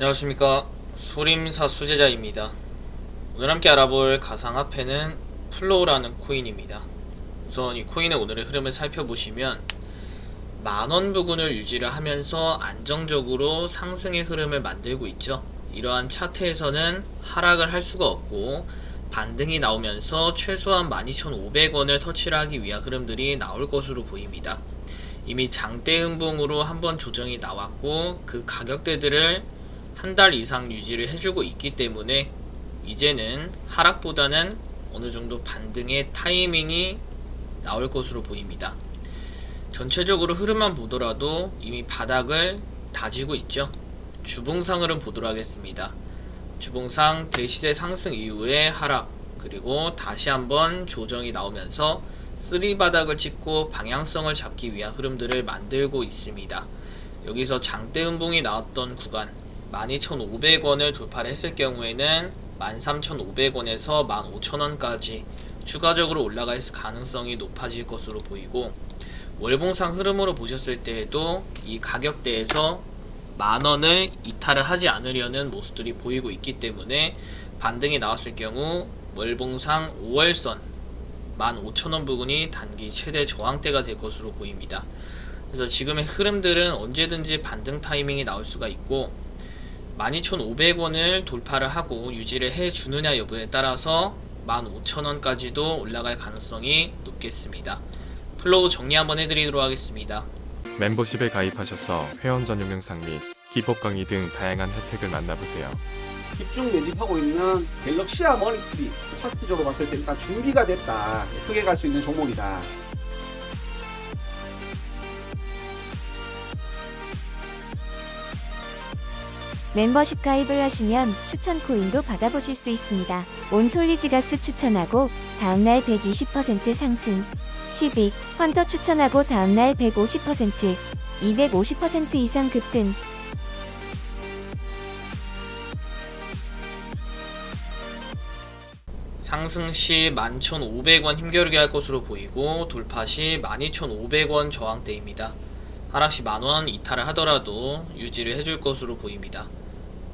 안녕하십니까. 소림사 수제자입니다. 오늘 함께 알아볼 가상화폐는 플로우라는 코인입니다. 우선 이 코인의 오늘의 흐름을 살펴보시면 만원 부근을 유지를 하면서 안정적으로 상승의 흐름을 만들고 있죠. 이러한 차트에서는 하락을 할 수가 없고 반등이 나오면서 최소한 12,500원을 터치를 하기 위한 흐름들이 나올 것으로 보입니다. 이미 장대 음봉으로 한번 조정이 나왔고 그 가격대들을 한 달 이상 유지를 해주고 있기 때문에 이제는 하락보다는 어느 정도 반등의 타이밍이 나올 것으로 보입니다. 전체적으로 흐름만 보더라도 이미 바닥을 다지고 있죠. 주봉상으로 보도록 하겠습니다. 주봉상 대시세 상승 이후에 하락 그리고 다시 한번 조정이 나오면서 쓰리 바닥을 찍고 방향성을 잡기 위한 흐름들을 만들고 있습니다. 여기서 장대 음봉이 나왔던 구간 12,500원을 돌파를 했을 경우에는 13,500원에서 15,000원까지 추가적으로 올라갈 가능성이 높아질 것으로 보이고 월봉상 흐름으로 보셨을 때에도 이 가격대에서 만원을 이탈을 하지 않으려는 모습들이 보이고 있기 때문에 반등이 나왔을 경우 월봉상 5월선 15,000원 부근이 단기 최대 저항대가 될 것으로 보입니다. 그래서 지금의 흐름들은 언제든지 반등 타이밍이 나올 수가 있고 12,500원을 돌파를 하고 유지를 해 주느냐 여부에 따라서 15,000원까지도 올라갈 가능성이 높겠습니다. 플로우 정리 한번 해드리도록 하겠습니다. 멤버십에 가입하셔서 회원 전용 영상 및 기법 강의 등 다양한 혜택을 만나보세요. 집중 매집하고 있는 갤럭시아 머니트리 차트적으로 봤을 때 일단 준비가 됐다 크게 갈 수 있는 종목이다 멤버십 가입을 하시면 추천 코인도 받아보실 수 있습니다. 온톨리지가스 추천하고 다음날 120% 상승. 12. 헌터 추천하고 다음날 150%, 250% 이상 급등. 상승 시 11,500원 힘겨루게 할 것으로 보이고 돌파 시 12,500원 저항대입니다. 하락 시 만원 이탈을 하더라도 유지를 해줄 것으로 보입니다.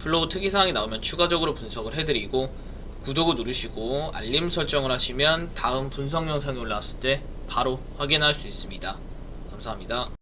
플로우 특이사항이 나오면 추가적으로 분석을 해드리고 구독을 누르시고 알림 설정을 하시면 다음 분석 영상이 올라왔을 때 바로 확인할 수 있습니다. 감사합니다.